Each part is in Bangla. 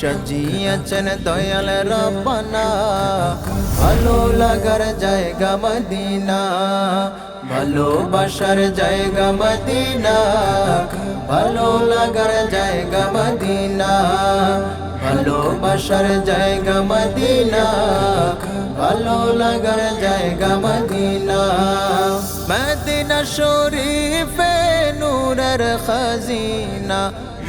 সাজিয়েছেন দয়াল রব্বানা। ভালো লাগার জায়গা মদিনা। ভালোবাসার জায়গা মদিনা। ভালো লাগার জায়গা মদিনা। ভালোবাসার জায়গা মদিনা। ভালো লাগার জায়গা মদিনা। মদিনা শরীফে নূরের খাজিনা।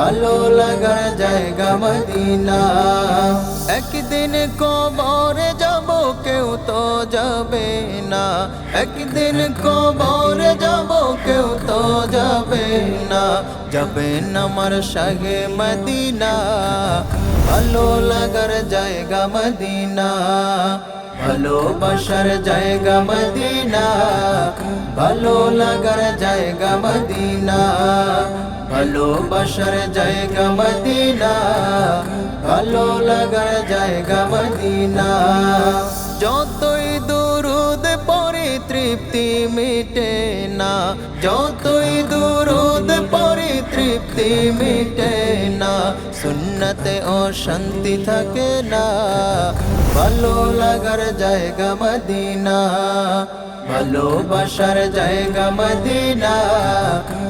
ভালো লাগার জায়গা মদিনা। একদিন কবরে যাব, কেউ তো যাবে না। একদিন কবরে যাব, কেউ তো যাবে না। যাবেন আমার সাগে মদিনা। ভালো লাগার জায়গা মদিনা। ভালোবাসার জায়গা মদিনা। ভালো লাগার জায়গা মদিনা। ভালোবাসার জায়গা মদিনা, ভালো লাগার জায়গা মদিনা। যতই দুরুদ পরে তৃপ্তি মিটে না, যতই দুরুদ পরে তৃপ্তি মিটে না, সুন্নতে ও শান্তি থাকে না। ভালো লাগার জায়গা মদিনা, ভালোবাসার জায়গা মদিনা। ভালো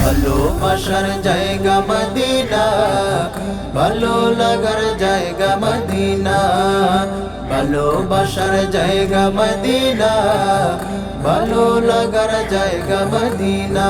ভালোবাসার জায়গা মদিনা ভালো লাগার জায়গা মদিনা ভালোবাসার জায়গা মদিনা ভালো লাগার জায়গা মদিনা।